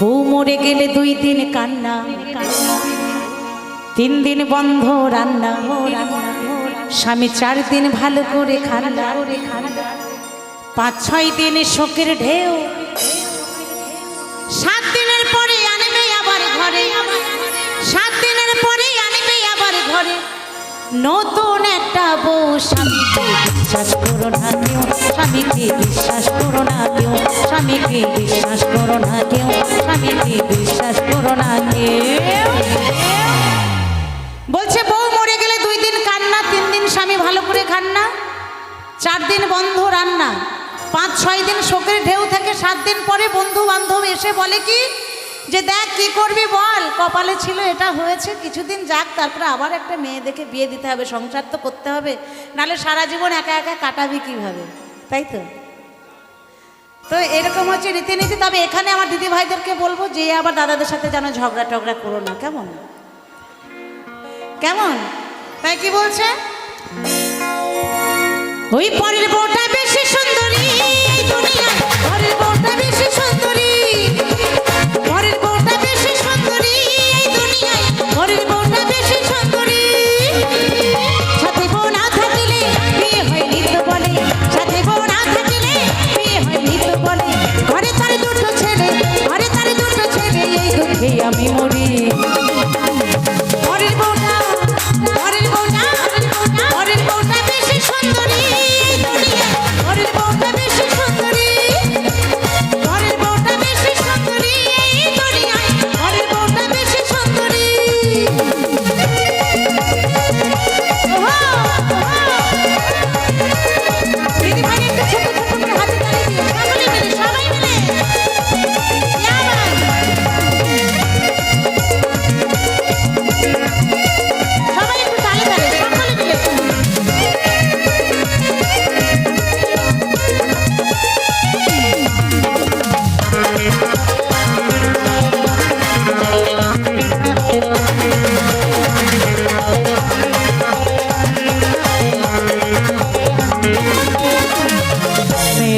বউ মরে গেলে দুই দিন কান্না। তিন দিন বন্ধ রান্না। স্বামী চার দিন ভালো করে খান্না। পাঁচ, ছয় দিন শোকের ঢেউ। সাত দিনের পরে আনবে আবার ঘরে। সাত দিনের পরে আনবে আবার ঘরে। নতুন একটা বউ স্বামীকে বিশ্বাস করো না কেউ, স্বামীকে বিশ্বাস করো না কেউ, স্বামীকে বিশ্বাস করো না কেউ, স্বামীকে বিশ্বাস করো না কেউ। বলছে, বউ মরে গেলে দুই দিন কান্না, তিন দিন স্বামী ভালো করে খান না। চার দিন বন্ধ রান্না। পাঁচ, ছয় দিন শোকের ঢেউ থাকে সাত দিন পরে বন্ধু বান্ধব এসে বলে কি যে দেখ কি করবি বল। কপালে ছিল, এটা হয়েছে। কিছুদিন যাক, তারপরে আবার একটা মেয়ে দেখে বিয়ে দিতে হবে, সংসার তো করতে হবে। নালে সারা জীবন একা একা কাটাবি কীভাবে? তাই তো? তো এরকম হচ্ছে রীতিনীতি। তবে এখানে আমার দিদি ভাইদেরকে বলব, যে আবার দাদাদের সাথে যেন ঝগড়া টগড়া করো না। কেমন? কেমন? তাই কি বলছে? ওই পরের বউটা বেশি সুন্দরী। i camino.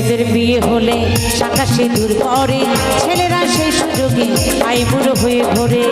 মেয়েদের বিয়ে হলে সাকাশে সিঁদুর পরে ছেলেরা সেই সুযোগে আইবুড়ো হয়ে ঘোরে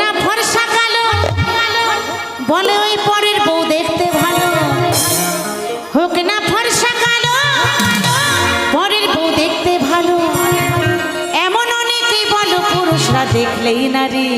না ফর্সা কালো? বলে পরের বউ দেখতে ভালো। হোক না ফর্সা কালো, পরের বউ দেখতে ভালো। এমন অনেকেই বলো, পুরুষরা দেখলেই নারী।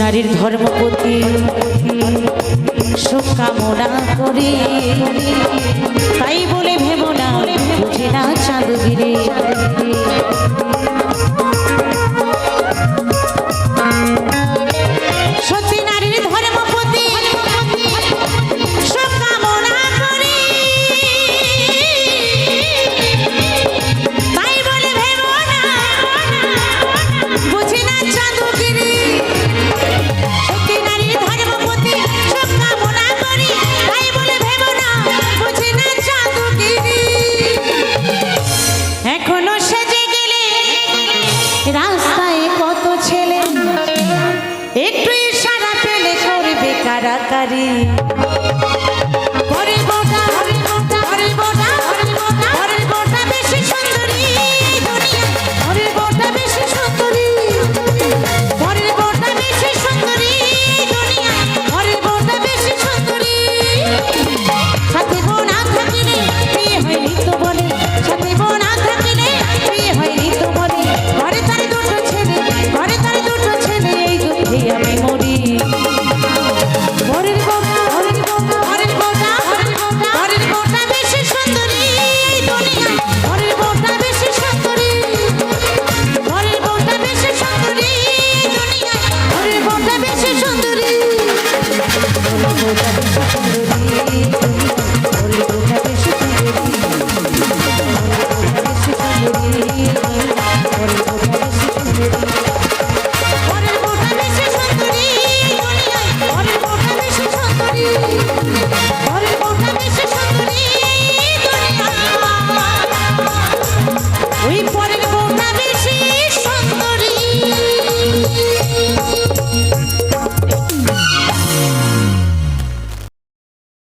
নারীর ধর্মপতি। সুখ কামনা করি। তাই বলে ভেব না বুঝে না চাঁদগিরি। কারাকারি